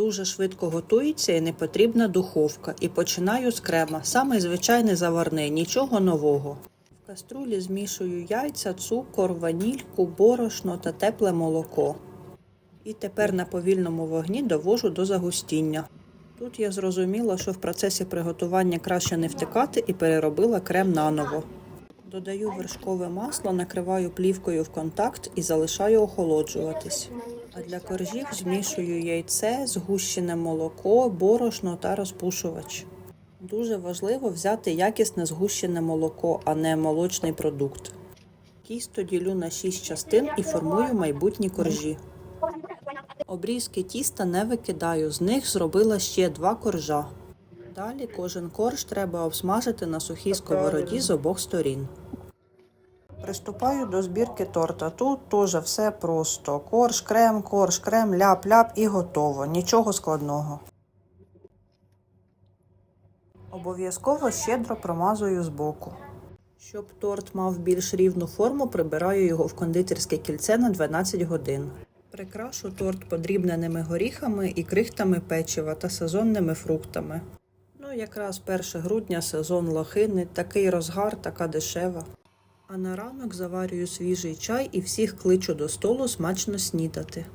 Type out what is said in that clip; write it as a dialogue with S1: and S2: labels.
S1: Дуже швидко готується і не потрібна духовка. І починаю з крема. Самий звичайний заварний, нічого нового. В каструлі змішую яйця, цукор, ванільку, борошно та тепле молоко. І тепер на повільному вогні довожу до загустіння. Тут я зрозуміла, що в процесі приготування краще не втикати і переробила крем наново. Додаю вершкове масло, накриваю плівкою в контакт і залишаю охолоджуватись. А для коржів змішую яйце, згущене молоко, борошно та розпушувач. Дуже важливо взяти якісне згущене молоко, а не молочний продукт. Тісто ділю на 6 частин і формую майбутні коржі. Обрізки тіста не викидаю, з них зробила ще два коржа. Далі кожен корж треба обсмажити на сухій сковороді з обох сторін. Приступаю до збірки торта. Тут теж все просто. Корж, крем, корж, крем, ляп-ляп і готово. Нічого складного. Обов'язково щедро промазую збоку. Щоб торт мав більш рівну форму, прибираю його в кондитерське кільце на 12 годин. Прикрашу торт подрібненими горіхами і крихтами печива та сезонними фруктами. Ну, якраз 1 грудня сезон лохини, такий розгар, така дешева. А на ранок заварюю свіжий чай і всіх кличу до столу смачно снідати.